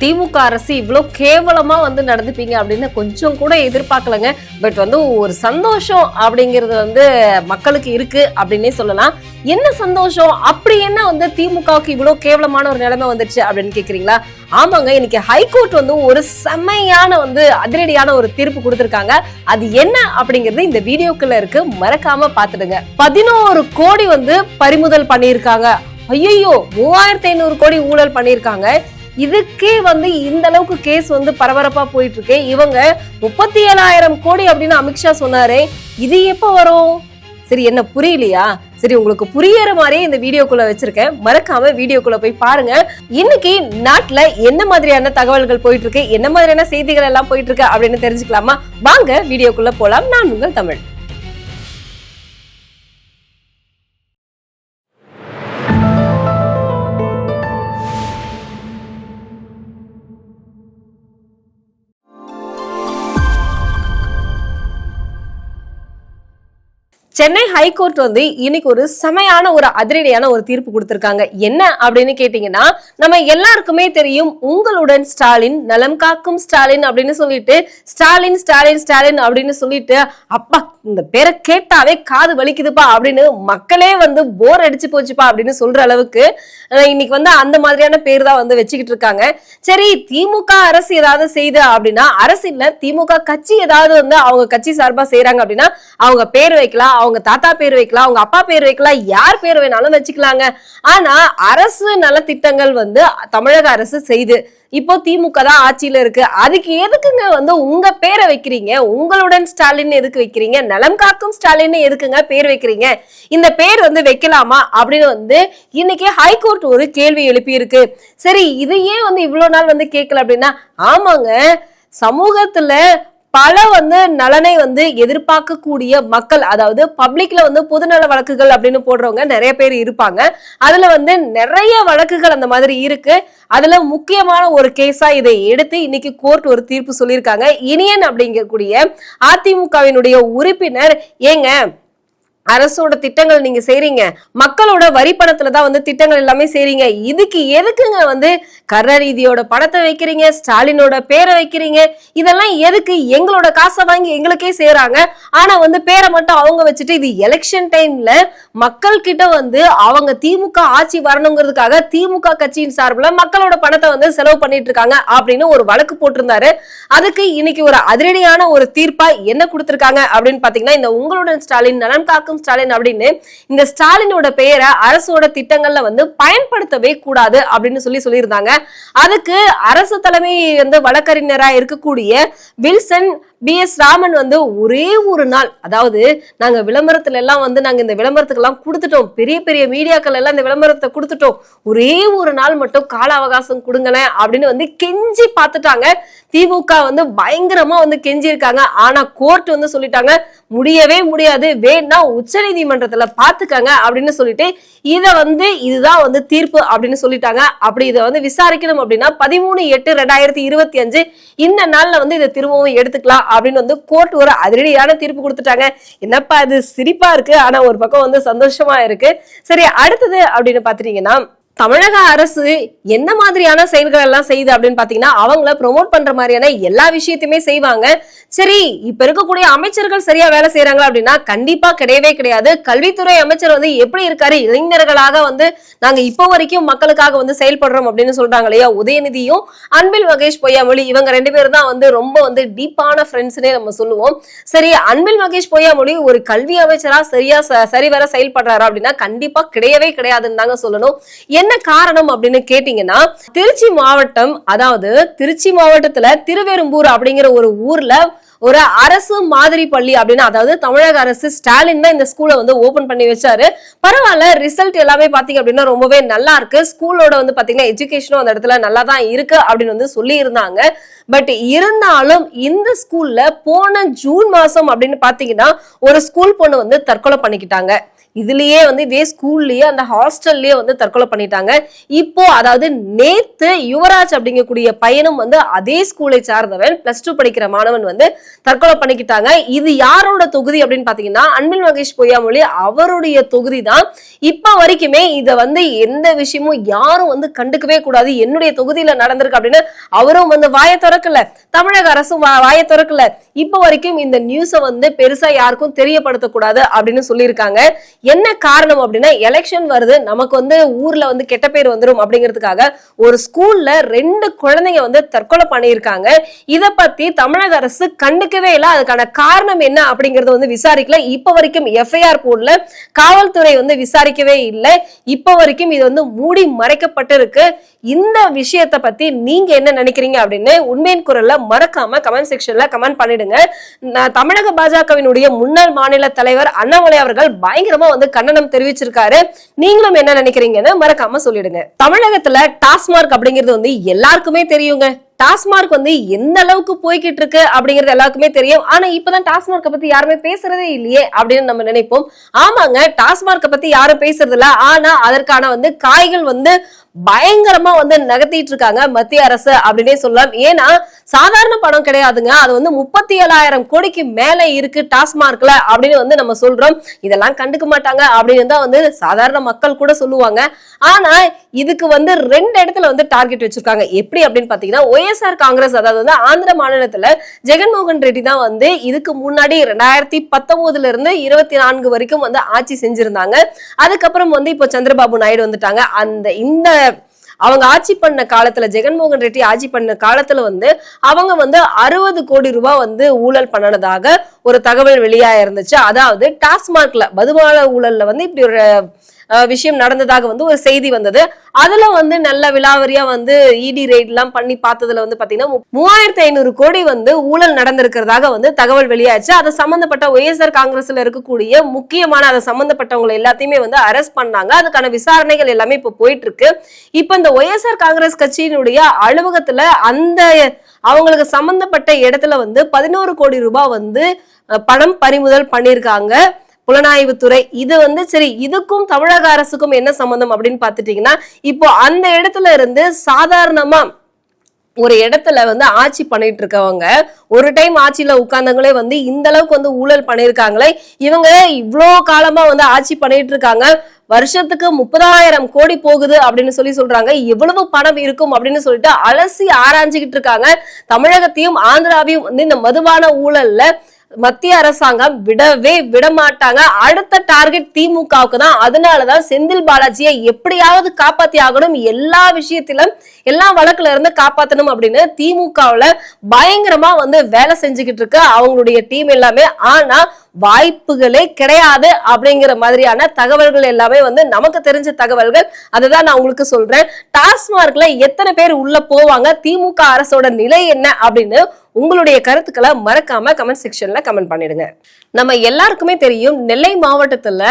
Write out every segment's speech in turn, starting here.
திமுக அரசு இவ்வளோ கேவலமாக வந்து நடந்துப்பீங்க அப்படின்னு கொஞ்சம் கூட எதிர்பார்க்கலங்க. பட் வந்து ஒரு சந்தோஷம் அப்படிங்கிறது வந்து மக்களுக்கு இருக்கு அப்படின்னே சொல்லலாம். என்ன சந்தோஷம்? அப்படி என்ன வந்து திமுகவுக்கு இவ்வளோ கேவலமான ஒரு நிலைமை வந்துருச்சு அப்படின்னு கேட்குறீங்களா ஆமாங்க இன்னைக்கு ஹைகோர்ட் வந்து ஒரு செம்மையான வந்து அதிரடியான ஒரு தீர்ப்பு கொடுத்துருக்காங்க. அது என்ன அப்படிங்கிறது இந்த வீடியோக்குள்ள இருக்கு. மறக்காம பாத்துடுங்க பதினோரு கோடி வந்து பறிமுதல் பண்ணியிருக்காங்க. ஐயோ மூவாயிரத்தி ஐநூறு கோடி ஊழல் பண்ணியிருக்காங்க. இதுக்கே வந்து இந்த அளவுக்கு கேஸ் வந்து பரபரப்பா போயிட்டு இருக்கு இவங்க முப்பத்தி ஏழாயிரம் கோடி அப்படின்னு அமித்ஷா சொன்னாரு. இது எப்ப வரும்? சரி என்ன புரியலையா? சரி உங்களுக்கு புரியற மாதிரியே இந்த வீடியோக்குள்ள வச்சிருக்கேன். மறக்காம வீடியோக்குள்ள போய் பாருங்க. இன்னைக்கு நாட்டுல என்ன மாதிரியான தகவல்கள் போயிட்டு இருக்கு என்ன மாதிரியான செய்திகள் எல்லாம் போயிட்டு இருக்கு அப்படின்னு தெரிஞ்சுக்கலாமா? வாங்க வீடியோக்குள்ள போலாம். நான் உங்கள் தமிழ். சென்னை ஹைகோர்ட் வந்து இன்னைக்கு ஒரு செமையான ஒரு அதிரடியான ஒரு தீர்ப்பு கொடுத்திருக்காங்க. என்ன அப்படின்னு கேட்டீங்கன்னா நம்ம எல்லாருக்குமே தெரியும் உங்களுடன் ஸ்டாலின் நலம் காக்கும் ஸ்டாலின் அப்படின்னு சொல்லிட்டு ஸ்டாலின் ஸ்டாலின் ஸ்டாலின் அப்படின்னு சொல்லிட்டு அப்பா இந்த பேரை கேட்டாவே காது வலிக்குதுப்பா அப்படின்னு மக்களே வந்து போர் அடிச்சு போச்சுப்பா அப்படின்னு சொல்ற அளவுக்கு இன்னைக்கு வந்து அந்த மாதிரியான பேர் தான் வந்து வச்சுக்கிட்டு இருக்காங்க. சரி திமுக அரசு ஏதாவது செய்து அப்படின்னா அரசு இல்ல திமுக கட்சி ஏதாவது வந்து அவங்க கட்சி சார்பா செய்யறாங்க அப்படின்னா அவங்க பேர் வைக்கலாம் அவங்க தாத்தா பேர் வைக்கலாம் அவங்க அப்பா பேர் வைக்கலாம் யார் பேர் வேணாலும் வச்சுக்கலாங்க. ஆனா அரசு நலத்திட்டங்கள் வந்து தமிழக அரசு செய்து இப்போ திமுக தான் ஆட்சியில இருக்கு. அதுக்கு எதுக்குங்க வந்து உங்க பேரை வைக்கிறீங்க? உங்களுடன் ஸ்டாலின் எதுக்கு வைக்கிறீங்க? நலம் காக்கும் ஸ்டாலின் எதுக்குங்க பேர் வைக்கிறீங்க? இந்த பேர் வந்து வைக்கலாமா? அப்படின்னு வந்து இன்னைக்கு ஹைகோர்ட் ஒரு கேள்வி எழுப்பியிருக்கு. சரி இதையே வந்து இவ்வளவு நாள் வந்து கேட்கல அப்படின்னா ஆமாங்க சமூகத்துல பல வந்து நலனை வந்து எதிர்பார்க்கக்கூடிய மக்கள் அதாவது பப்ளிக்ல வந்து பொதுநல வழக்குகள் அப்படின்னு போடுறவங்க நிறைய பேர் இருப்பாங்க. அதுல வந்து நிறைய வழக்குகள் அந்த மாதிரி இருக்கு. அதுல முக்கியமான ஒரு கேஸா இதை எடுத்து இன்னைக்கு கோர்ட் ஒரு தீர்ப்பு சொல்லியிருக்காங்க. இனியன் அப்படிங்கக்கூடிய அதிமுகவினுடைய உறுப்பினர் ஏங்க அரசோட திட்டங்கள் நீங்க செய்றீங்க. மக்களோட வரி பணத்துல தான் வந்து திட்டங்கள் எல்லாமே செய்றீங்க. இதுக்கு எதுக்குங்க வந்து கருணாநிதியோட படத்தை வைக்கிறீங்க? ஸ்டாலினோட பேரை வைக்கிறீங்க? இதெல்லாம் எதுக்கு? எங்களோட காசை வாங்கி எங்களுக்கே செய்யறாங்க ஆனா வந்து பேரை மட்டும் அவங்க வச்சுட்டு இது எலெக்ஷன் டைம்ல மக்கள் கிட்ட வந்து அவங்க திமுக ஆட்சி வரணுங்கிறதுக்காக திமுக கட்சியின் சார்பில் மக்களோட பணத்தை வந்து செலவு பண்ணிட்டு இருக்காங்க அப்படின்னு ஒரு வழக்கு போட்டிருந்தாரு. அதுக்கு இன்னைக்கு ஒரு அதிரடியான ஒரு தீர்ப்பா என்ன கொடுத்திருக்காங்க அப்படின்னு பாத்தீங்கன்னா இந்த உங்களுடன் ஸ்டாலின் நலன் காக்கும் ஸ்டாலின் அப்படின்னு இந்த ஸ்டாலினோட பெயரை அரசோட திட்டங்கள்ல வந்து பயன்படுத்தவே கூடாது அப்படின்னு சொல்லி சொல்லியிருந்தாங்க. அதுக்கு அரசு தலைமை வந்து வழக்கறிஞராக இருக்கக்கூடிய வில்சன் பி எஸ் ராமன் வந்து ஒரே ஒரு நாள் அதாவது நாங்க விளம்பரத்துல எல்லாம் வந்து நாங்க இந்த விளம்பரத்துக்கு எல்லாம் கொடுத்துட்டோம். பெரிய பெரிய மீடியாக்கள் எல்லாம் இந்த விளம்பரத்தை கொடுத்துட்டோம். ஒரே ஒரு நாள் மட்டும் கால அவகாசம் கொடுங்களேன் அப்படின்னு வந்து கெஞ்சி பார்த்துட்டாங்க. திமுக வந்து பயங்கரமா வந்து கெஞ்சி இருக்காங்க ஆனா கோர்ட் வந்து சொல்லிட்டாங்க முடியவே முடியாது வேணா உச்ச நீதிமன்றத்துல பாத்துக்கங்க அப்படின்னு சொல்லிட்டு இதை வந்து இதுதான் வந்து தீர்ப்பு அப்படின்னு சொல்லிட்டாங்க. அப்படி இதை வந்து விசாரிக்கணும் அப்படின்னா பதிமூணு எட்டு ரெண்டாயிரத்தி இருபத்தி அஞ்சு இந்த நாள்ல வந்து இதை திரும்பவும் எடுத்துக்கலாம் அப்படின்னு வந்து கோர்ட் ஒரு அதிரடியான தீர்ப்பு கொடுத்துட்டாங்க. என்னப்பா அது சிரிப்பா இருக்கு? ஆனா ஒரு பக்கம் வந்து சந்தோஷமா இருக்கு. சரி அடுத்தது அப்படின்னு பாத்துட்டீங்கன்னா தமிழக அரசு என்ன மாதிரியான செயல்கள் எல்லாம் செய்யுது அப்படின்னு பாத்தீங்கன்னா அவங்கள ப்ரொமோட் பண்ற மாதிரியான எல்லா விஷயத்தையுமே செய்வாங்க. சரி இப்ப இருக்கக்கூடிய அமைச்சர்கள் சரியா வேலை செய்யறாங்களா அப்படின்னா கண்டிப்பா கிடையவே கிடையாது. கல்வித்துறை அமைச்சர் வந்து எப்படி இருக்காரு? இளைஞர்களாக வந்து நாங்க இப்போ வரைக்கும் மக்களுக்காக வந்து செயல்படுறோம் அப்படின்னு சொல்றாங்க இல்லையா? உதயநிதியும் அன்பில் மகேஷ் பொய்யாமொழி இவங்க ரெண்டு பேரும் தான் வந்து ரொம்ப வந்து டீப்பான ஃப்ரெண்ட்ஸ்னே நம்ம சொல்லுவோம். சரி அன்பில் மகேஷ் பொய்யாமொழி ஒரு கல்வி அமைச்சரா சரியா ச- சரிவர செயல்படுறாரா அப்படின்னா கண்டிப்பா கிடையவே கிடையாதுன்னு தாங்க சொல்லணும். என்ன காரணம் அப்படின்னு கேட்டீங்கன்னா திருச்சி மாவட்டம் அதாவது திருச்சி மாவட்டத்துல திருவெரும்பூர் அப்படிங்கிற ஒரு ஊர்ல ஒரு அரசு மாதிரி பள்ளி அப்படின்னு அதாவது தமிழக அரசு ஸ்டாலின் தான் இந்த ஸ்கூலை வந்து ஓபன் பண்ணி வச்சாரு. பரவாயில்ல ரிசல்ட் எல்லாமே பாத்தீங்க அப்படின்னா ரொம்பவே நல்லா இருக்கு. ஸ்கூலோட வந்து பாத்தீங்கன்னா எஜுகேஷனும் அந்த இடத்துல நல்லா தான் இருக்கு அப்படின்னு வந்து சொல்லி இருந்தாங்க பட் இருந்தாலும் இந்த ஸ்கூல்ல போன ஜூன் மாசம் அப்படின்னு பாத்தீங்கன்னா ஒரு ஸ்கூல் பொண்ணு வந்து தற்கொலை பண்ணிக்கிட்டாங்க. இதுலயே வந்து இதே ஸ்கூல்லயே அந்த ஹாஸ்டல்லயே வந்து தற்கொலை பண்ணிட்டாங்க. இப்போ அதாவது நேத்து யுவராஜ் அப்படிங்கக்கூடிய பையனும் வந்து அதே ஸ்கூலை சார்ந்தவன் பிளஸ் டூ படிக்கிற மாணவன் வந்து தற்கொலை பண்ணிக்கிட்டாங்க. இது யாரோட தொகுதி அப்படின்னு பாத்தீங்கன்னா அன்பில் மகேஷ் பொய்யாமொழி அவருடைய தொகுதி தான் இப்ப வரைக்குமே இதை வந்து எந்த விஷயமும் யாரும் வந்து கண்டுக்கவே கூடாது. என்னுடைய தொகுதியில நடந்திருக்கு அப்படின்னு அவரும் வந்து வாய திறக்கல. தமிழக அரசும் வா- திறக்கல. இப்ப வரைக்கும் இந்த நியூஸை வந்து பெருசா யாருக்கும் தெரியப்படுத்தக்கூடாது அப்படின்னு சொல்லியிருக்காங்க. என்ன காரணம் அப்படின்னா எலெக்ஷன் வருது நமக்கு வந்து ஊர்ல வந்து கெட்ட பேர் வந்துடும் அப்படிங்கிறதுக்காக ஒரு ஸ்கூல்ல ரெண்டு குழந்தைங்க வந்து தற்கொலை பண்ணியிருக்காங்க. இதை பத்தி தமிழக அரசு கண்டுக்கவே இல்லை. அதுக்கான காரணம் என்ன அப்படிங்கறத வந்து விசாரிக்கல. இப்ப வரைக்கும் எஃப்ஐஆர் போடல காவல்துறை வந்து விசாரிக்கவே இல்லை. இப்ப வரைக்கும் இது வந்து மூடி மறைக்கப்பட்டிருக்கு. இந்த விஷயத்தை பத்தி நீங்க என்ன நினைக்கிறீங்க அப்படின்னு உண்மையின் குரல்ல மறக்காம கமெண்ட் செக்ஷன்ல கமெண்ட் பண்ணிடுங்க. நான் தமிழக பாஜகவினுடைய முன்னாள் மாநில தலைவர் அண்ணாமலை அவர்கள் பயங்கரமா வந்து கண்டனம் தெரிவிச்சிருக்காரு. நீங்களும் என்ன நினைக்கிறீங்கன்னு மறக்காம சொல்லிடுங்க. தமிழகத்துல டாஸ்மார்க் அப்படிங்கிறது வந்து எல்லாருக்குமே தெரியுங்க. டாஸ்மார்க் வந்து எந்த அளவுக்கு போய்கிட்டு இருக்கு அப்படிங்கிறது எல்லாருக்குமே தெரியும். ஆனா இப்பதான் டாஸ்மார்க்கை பத்தி யாருமே பேசுறதே இல்லையே அப்படின்னு நம்ம நினைப்போம். ஆமாங்க டாஸ்மார்க்கை பத்தி யாரும் பேசுறது இல்ல. ஆனா அதற்கான வந்து காய்கள் வந்து பயங்கரமா வந்து நகர்த்திட்டு இருக்காங்க மத்திய அரசு அப்படின்னே சொல்லலாம். ஏன்னா சாதாரண பணம் கிடையாதுங்க. அது வந்து முப்பத்தி ஏழாயிரம் கோடிக்கு மேல இருக்கு டாஸ்மார்க்ல அப்படின்னு வந்து நம்ம சொல்றோம். இதெல்லாம் கண்டுக்க மாட்டாங்க அப்படின்னு தான் வந்து சாதாரண மக்கள் கூட சொல்லுவாங்க. ஆனா இதுக்கு வந்து ரெண்டு இடத்துல வந்து டார்கெட் வச்சிருக்காங்க. எப்படி அப்படின்னு பாத்தீங்கன்னா ஒய்எஸ்ஆர் காங்கிரஸ் அதாவது வந்து ஆந்திர மாநிலத்துல ஜெகன்மோகன் ரெட்டி தான் வந்து இதுக்கு முன்னாடி ரெண்டாயிரத்தி பத்தொன்பதுல இருந்து இருபத்தி நான்கு வரைக்கும் வந்து ஆட்சி செஞ்சிருந்தாங்க. அதுக்கப்புறம் வந்து இப்போ சந்திரபாபு நாயுடு வந்துட்டாங்க. அந்த இந்த அவங்க ஆட்சி பண்ண காலத்துல ஜெகன்மோகன் ரெட்டி ஆட்சி பண்ண காலத்துல வந்து அவங்க வந்து அறுபது கோடி ரூபாய் வந்து ஊழல் பண்ணனதாக ஒரு தகவல் வெளியாக இருந்துச்சு அதாவது டாஸ்மாக்ல மதுபான ஊழல்ல வந்து இப்படி ஒரு விஷயம் நடந்ததாக வந்து ஒரு செய்தி வந்தது. அதுல வந்து நல்ல விலாவரியா வந்து இடி ரெய்ட் எல்லாம் பண்ணி பார்த்ததுல வந்து பாத்தீங்கன்னா மூவாயிரத்தி ஐநூறு கோடி வந்து ஊழல் நடந்திருக்கிறதாக வந்து தகவல் வெளியாச்சு. அது சம்பந்தப்பட்ட ஒய்எஸ்ஆர் காங்கிரஸ்ல இருக்கக்கூடிய முக்கியமான அதை சம்பந்தப்பட்டவங்களை எல்லாத்தையுமே வந்து அரெஸ்ட் பண்ணாங்க. அதுக்கான விசாரணைகள் எல்லாமே இப்ப போயிட்டு இருக்கு இப்ப இந்த ஒய்எஸ்ஆர் காங்கிரஸ் கட்சியினுடைய அலுவலகத்துல அந்த அவங்களுக்கு சம்பந்தப்பட்ட இடத்துல வந்து பதினோரு கோடி ரூபாய் வந்து பணம் பறிமுதல் பண்ணியிருக்காங்க. புலனாய்வுத்துறை இது வந்து சரி இதுக்கும் தமிழக அரசுக்கும் என்ன சம்பந்தம் அப்படின்னு பாத்துட்டீங்கன்னா இப்போ அந்த இடத்துல இருந்து சாதாரணமா ஒரு இடத்துல வந்து ஆட்சி பண்ணிட்டு இருக்கவங்க ஒரு டைம் ஆட்சியில உட்கார்ந்தவங்களே வந்து இந்த அளவுக்கு வந்து ஊழல் பண்ணிருக்காங்களே இவங்க இவ்வளோ காலமா வந்து ஆட்சி பண்ணிட்டு இருக்காங்க வருஷத்துக்கு முப்பதாயிரம் கோடி போகுது அப்படின்னு சொல்லி சொல்றாங்க எவ்வளவு பணம் இருக்கும் அப்படின்னு சொல்லிட்டு அலசி ஆராய்ஞ்சுக்கிட்டு இருக்காங்க தமிழகத்தையும் ஆந்திராவையும் வந்து இந்த மதுபான ஊழல்ல மத்திய அரசாங்கம் விடவே விட மாட்டாங்க அடுத்த டார்கெட் திமுகவுக்கு தான் அதனாலதான் செந்தில் பாலாஜியை எப்படியாவது காப்பாத்தி ஆகணும். எல்லா விஷயத்திலும் எல்லா வழக்குல இருந்து காப்பாத்தணும் அப்படின்னு திமுகவுல பயங்கரமா வந்து வேலை செஞ்சுக்கிட்டு இருக்கு. அவங்களுடைய டீம் எல்லாமே. ஆனா வாய்ப்புகளே கிடையாது அப்படிங்கிற மாதிரியான தகவல்கள் எல்லாமே வந்து நமக்கு தெரிஞ்ச தகவல்கள். அதுதான் நான் உங்களுக்கு சொல்றேன். டாஸ்மார்க்ல எத்தனை பேர் உள்ள போவாங்க? திமுக அரசோட நிலை என்ன அப்படின்னு உங்களுடைய கருத்துக்களை மறக்காம கமெண்ட் செக்ஷன்ல கமெண்ட் பண்ணிடுங்க. நம்ம எல்லாருக்குமே தெரியும் நெல்லை மாவட்டத்துல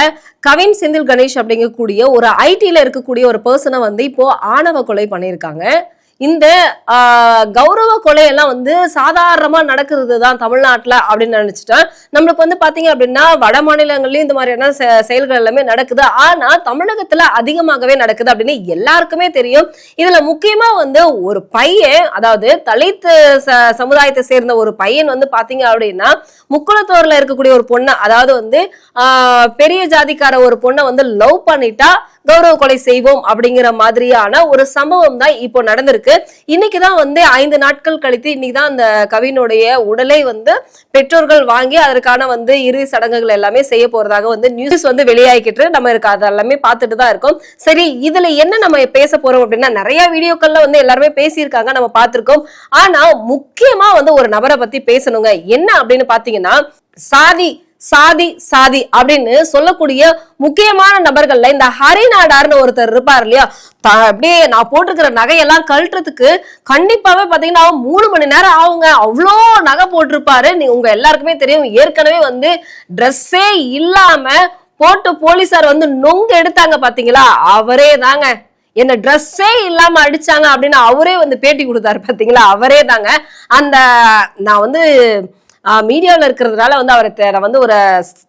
கவின் செந்தில் கணேஷ் அப்படிங்கக்கூடிய ஒரு ஐடியில் இருக்கக்கூடிய ஒரு பர்சனை வந்து இப்போ ஆணவ கொலை பண்ணியிருக்காங்க. இந்த கௌரவ கொலையெல்லாம் வந்து சாதாரணமா நடக்கிறது தான் தமிழ்நாட்டுல அப்படின்னு நினைச்சிட்டேன். நம்மளுக்கு வந்து பாத்தீங்க அப்படின்னா வட மாநிலங்கள்லயும் இந்த மாதிரியான செ- செயல்கள் எல்லாமே நடக்குது. ஆனா தமிழகத்துல அதிகமாகவே நடக்குது அப்படின்னு எல்லாருக்குமே தெரியும். இதுல முக்கியமா வந்து ஒரு பையன் அதாவது தலித் ச- சமுதாயத்தை சேர்ந்த ஒரு பையன் வந்து பாத்தீங்க அப்படின்னா முக்குளத்தோர்ல இருக்கக்கூடிய ஒரு பொண்ணை அதாவது வந்து பெரிய ஜாதிக்கார ஒரு பொண்ணை வந்து லவ் பண்ணிட்டா கௌரவ கொலை செய்வோம் அப்படிங்கிற மாதிரியான ஒரு சம்பவம் தான் இப்போ நடந்திருக்கு. இன்னைக்கு தான் வந்து ஐந்து நாட்கள் கழித்து இன்னைக்கு தான் அந்த கவினுடைய உடலை வந்து பெற்றோர்கள் வாங்கி அதற்கான வந்து இறுதி சடங்குகள் எல்லாமே செய்ய போறதாக வந்து நியூஸ் வந்து வெளியாகிக்கிட்டு நம்ம இருக்க அது எல்லாமே பார்த்துட்டு தான் இருக்கோம். சரி இதுல என்ன நம்ம பேச போறோம் அப்படின்னா நிறைய வீடியோக்கள்ல வந்து எல்லாருமே பேசியிருக்காங்க நம்ம பார்த்திருக்கோம். ஆனா முக்கியமா வந்து ஒரு நபரை பத்தி பேசணுங்க. என்ன அப்படின்னு பாத்தீங்கன்னா சாதி சாதி சாதி அப்படின்னு சொல்லக்கூடிய முக்கியமான நபர்கள்ல இந்த ஹரி நாடார்னு ஒருத்தர் இருப்பார் இல்லையா? அப்படியே நான் போட்டிருக்கிற நகையெல்லாம் கழட்டுறதுக்கு கண்டிப்பாவே பாத்தீங்கன்னா மூணு மணி நேரம் ஆகுங்க. அவ்வளோ நகை போட்டிருப்பாரு. நீ உங்க எல்லாருக்குமே தெரியும். ஏற்கனவே வந்து ட்ரெஸ்ஸே இல்லாம போட்டு போலீசார் வந்து நொங்கு எடுத்தாங்க பாத்தீங்களா? அவரே தாங்க. என்ன ட்ரெஸ்ஸே இல்லாம அடிச்சாங்க அப்படின்னு அவரே வந்து பேட்டி கொடுத்தாரு பாத்தீங்களா? அவரே தாங்க. அந்த நான் வந்து மீடியாவில் இருக்கிறதுனால வந்து அவரை வந்து ஒரு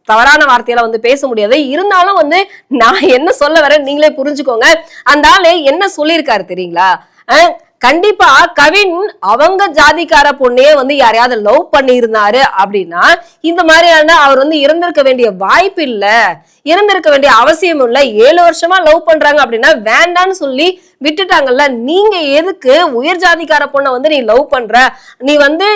தவறான வார்த்தையால வந்து பேச முடியாது. இருந்தாலும் வந்து நான் என்ன சொல்ல வரேன் நீங்களே புரிஞ்சுக்கோங்க. அந்த ஆளு என்ன சொல்லியிருக்காரு தெரியுங்களா? அஹ், கண்டிப்பா கவின் அவங்க ஜாதிக்கார பொண்ணையே வந்து யாரையாவது லவ் பண்ணியிருந்தாரு அப்படின்னா இந்த மாதிரியான அவர் வந்து இறந்திருக்க வேண்டிய வாய்ப்பு இல்லை. இறந்திருக்க வேண்டிய அவசியம் இல்ல. ஏழு வருஷமா லவ் பண்றாங்க அப்படின்னா வேண்டான்னு சொல்லி விட்டுட்டாங்கல்ல? நீங்க எதுக்கு உயர் ஜாதிக்கார பொண்ணை வந்து நீ லவ் பண்ற? நீ வந்து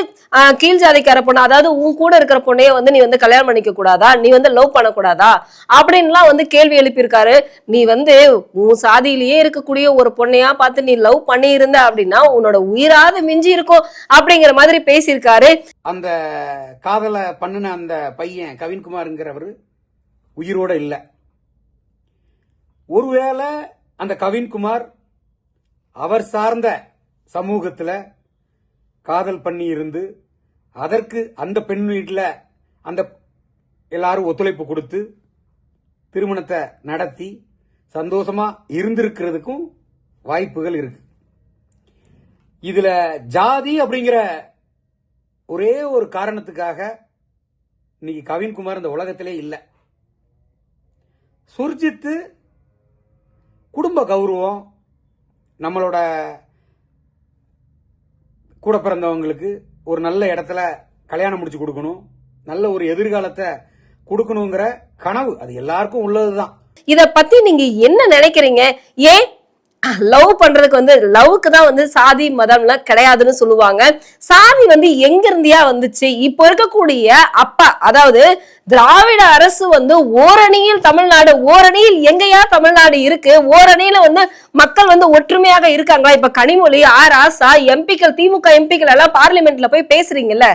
கீழ் ஜாதிக்கார பொண்ணு? அதாவது உன் கூட இருக்கிற பொண்ணையே வந்து நீ வந்து கல்யாணம் பண்ணிக்க கூடாதா நீ வந்து லவ் பண்ணக்கூடாதா? அப்படின்லாம் வந்து கேள்வி எழுப்பியிருக்காரு. நீ வந்து உன் சாதியிலேயே இருக்கக்கூடிய ஒரு பொண்ணையா பார்த்து நீ லவ் பண்ணியிருந்த அப்படின்னா உன்னோட உயிராது மிஞ்சி இருக்கும் அப்படிங்கிற மாதிரி பேசியிருக்காரு. அந்த காதலை பண்ணின அந்த பையன் கவின்குமார்ங்கிறவர் உயிரோட இல்லை. ஒருவேளை அந்த கவின்குமார் அவர் சார்ந்த சமூகத்தில் காதல் பண்ணி இருந்து அதற்கு அந்த பெண் வீட்டில் அந்த எல்லாரும் ஒத்துழைப்பு கொடுத்து திருமணத்தை நடத்தி சந்தோஷமாக இருந்திருக்கிறதுக்கும் வாய்ப்புகள் இருக்கு. இதில் ஜாதி அப்படிங்கிற ஒரே ஒரு காரணத்துக்காக இன்னைக்கு கவின்குமார் இந்த உலகத்திலே இல்லை. சுர்ஜித்து குடும்ப கௌரவம் நம்மளோட கூட பிறந்தவங்களுக்கு ஒரு நல்ல இடத்துல கல்யாணம் முடிச்சு கொடுக்கணும். நல்ல ஒரு எதிர்காலத்தை கொடுக்கணுங்கிற கனவு. அது எல்லாருக்கும் உள்ளதுதான். இத பத்தி நீங்க என்ன நினைக்கிறீங்க? ஏன் லவ் பண்றதுக்கு வந்து லவ்க்கு தான் வந்து சாதி மதம்லாம் கிடையாதுன்னு சொல்லுவாங்க. சாதி வந்து எங்க இருந்தியா வந்துச்சு? இப்போ இருக்கக்கூடிய அப்பா அதாவது திராவிட அரசு வந்து ஓரணியில் தமிழ்நாடு ஓரணியில் எங்கயா தமிழ்நாடு இருக்கு? ஓரணியில வந்து மக்கள் வந்து ஒற்றுமையாக இருக்காங்களா? இப்ப கனிமொழி ஆர் ஆசா எம்பிக்கள் திமுக எம்பிக்கள் எல்லாம் பார்லிமெண்ட்ல போய் பேசுறீங்கல்ல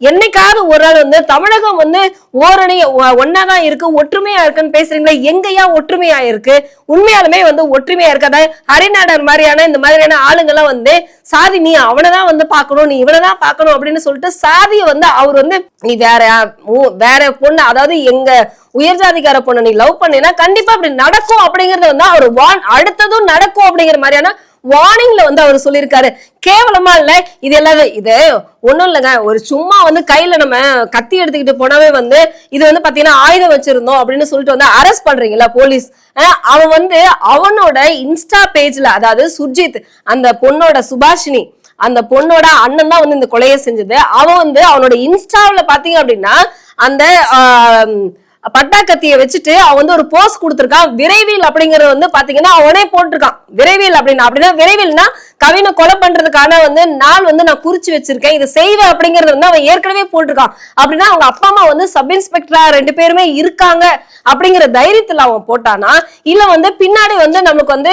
என்னைக்காவது ஒரு நாள் வந்து தமிழகம் வந்து ஓரணி ஒன்னா தான் இருக்கு ஒற்றுமையா இருக்குன்னு பேசுறீங்களா எங்கயா ஒற்றுமையா இருக்கு? உண்மையாலுமே வந்து ஒற்றுமையா இருக்காத ஹரிநாடர் மாதிரியான இந்த மாதிரியான ஆளுங்கெல்லாம் வந்து சாதி நீ அவனைதான் வந்து பார்க்கணும் நீ இவனைதான் பார்க்கணும் அப்படின்னு சொல்லிட்டு சாதியை வந்து அவர் வந்து நீ வேற வேற பொண்ணு அதாவது எங்க உயர் ஜாதிக்கார பொண்ணு நீ லவ் பண்ணினா கண்டிப்பா அப்படி நடக்கும் அப்படிங்கறது வந்து அவர் வான் அடுத்ததும் நடக்கும் அப்படிங்கிற மாதிரியான வார்னிங்ல வந்து அவர் சொல்லியிருக்காரு. கேவலமா இல்ல இது எல்லாம் இது ஒன்றும் இல்லைங்க. ஒரு சும்மா வந்து கையில நம்ம கத்தி எடுத்துக்கிட்டு போனாவே வந்து இது வந்து பாத்தீங்கன்னா ஆயுதம் வச்சிருந்தோம் அப்படின்னு சொல்லிட்டு வந்து அரெஸ்ட் பண்றீங்களா போலீஸ் அவன் வந்து அவனோட இன்ஸ்டா பேஜ்ல அதாவது சுர்ஜித் அந்த பொண்ணோட சுபாஷினி அந்த பொண்ணோட அண்ணன் தான் வந்து இந்த கொலையை செஞ்சது. அவன் வந்து அவனோட இன்ஸ்டாவில் பார்த்தீங்க அப்படின்னா அந்த பட்டா பட்டாக்கத்தியை வச்சுட்டு அவன் வந்து ஒரு போஸ்ட் கொடுத்துருக்கான். விரைவில் அப்படிங்கறது வந்து பாத்தீங்கன்னா அவனே போட்டிருக்கான். விரைவில் அப்படின்னா அப்படின்னா விரைவில்னா கவினை கொலை பண்றதுக்கான வந்து நாள் வந்து நான் குறிச்சு வச்சிருக்கேன். இதை செய்வேன் அப்படிங்கறது வந்து அவன் ஏற்கனவே போட்டிருக்கான். அப்படின்னா அவங்க அப்பா அம்மா வந்து சப் இன்ஸ்பெக்டரா ரெண்டு பேருமே இருக்காங்க அப்படிங்கிற தைரியத்துல அவன் போட்டானா? இல்ல வந்து பின்னாடி வந்து நமக்கு வந்து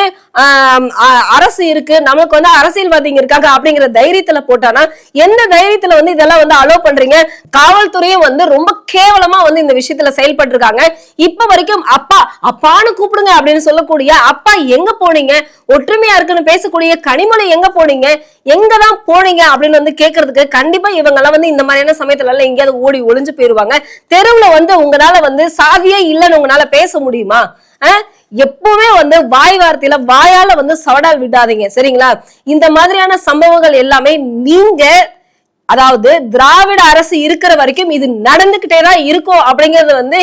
அரசு இருக்கு. நமக்கு வந்து அரசியல்வாதிங்க இருக்காங்க அப்படிங்கிற தைரியத்துல போட்டானா? எந்த தைரியத்துல வந்து இதெல்லாம் வந்து அலோவ் பண்றீங்க? காவல்துறையும் வந்து ரொம்ப கேவலமா வந்து இந்த விஷயத்துல செயல்பட்டு இருக்காங்க இப்ப வரைக்கும் அப்பா அப்பான்னு கூப்பிடுங்க அப்படின்னு சொல்லக்கூடிய அப்பா எங்க போனீங்க? ஒற்றுமையா இருக்குன்னு பேசக்கூடிய கனிமொழி எங்க போனீங்க? எங்கதான் போனீங்க? அப்படின்னு வந்து கேக்குறதுக்கு கண்டிப்பா இவங்க எல்லாம் வந்து இந்த மாதிரியான சமயத்துல எல்லாம் எங்கேயாவது ஓடி ஒளிஞ்சு போயிருவாங்க. தெருவுல வந்து உங்களால வந்து சாதியே இல்லைன்னு உங்களால பேச முடியுமா? எப்பவுமே வந்து வாய் வார்த்தையில வாயால வந்து சவடா விடாதீங்க. சரிங்களா? இந்த மாதிரியான சம்பவங்கள் எல்லாமே நீங்க அதாவது திராவிட அரசு இருக்கிற வரைக்கும் இது நடந்துகிட்டே தான் இருக்கும் அப்படிங்கிறது வந்து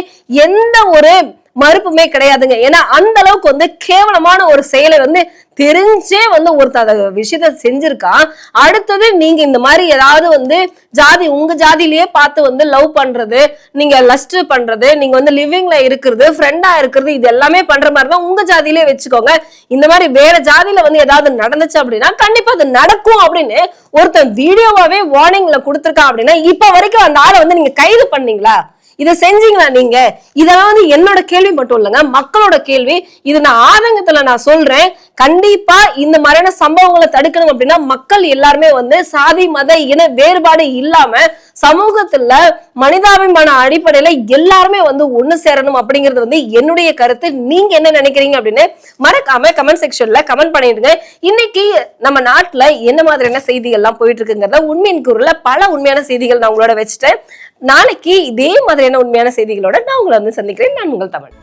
எந்த ஒரு மறுப்புமே கிடையாதுங்க. ஏன்னா அந்த அளவுக்கு வந்து கேவலமான ஒரு செயலை வந்து தெரிஞ்சே வந்து ஒருத்தர் அந்த விஷயத்த செஞ்சிருக்கான் அடுத்தது நீங்க இந்த மாதிரி ஏதாவது வந்து ஜாதி உங்க ஜாதியிலேயே பார்த்து வந்து லவ் பண்றது நீங்க லஸ்ட் பண்றது நீங்க வந்து லிவிங்ல இருக்கிறது ஃப்ரெண்டா இருக்கிறது இது எல்லாமே பண்ற மாதிரி தான் உங்க ஜாதியிலே வச்சுக்கோங்க. இந்த மாதிரி வேற ஜாதியில வந்து ஏதாவது நடந்துச்சு அப்படின்னா கண்டிப்பா அது நடக்கும் அப்படின்னு ஒருத்தன் வீடியோவாவே வார்னிங்ல கொடுத்துருக்கான் அப்படின்னா இப்ப வரைக்கும் அந்த ஆளை வந்து நீங்க கைது பண்ணீங்களா? இதை செஞ்சீங்களா நீங்க? இதெல்லாம் வந்து என்னோட கேள்வி மட்டும் இல்லைங்க. மக்களோட கேள்வி. இது நான் ஆதங்கத்துல நான் சொல்றேன். கண்டிப்பா இந்த மாதிரியான சம்பவங்களை தடுக்கணும் அப்படின்னா மக்கள் எல்லாருமே வந்து சாதி மத இன வேறுபாடு இல்லாம சமூகத்துல மனிதாபிமான அடிப்படையில எல்லாருமே வந்து ஒண்ணு சேரணும் அப்படிங்கிறது வந்து என்னுடைய கருத்து. நீங்க என்ன நினைக்கிறீங்க அப்படின்னு மறக்காம கமெண்ட் செக்ஷன்ல கமெண்ட் பண்ணிடுங்க. இன்னைக்கு நம்ம நாட்டுல என்ன மாதிரியான செய்திகள்லாம் போயிட்டு இருக்குங்கிறத உண்மையின் குரல்ல பல உண்மையான செய்திகள் நான் உங்களோட வச்சுட்டேன். நாளைக்கு இதே மாதிரியான உண்மையான செய்திகளோட நான் உங்களை வந்து சந்திக்கிறேன். நான் உங்கள் தமிழ்.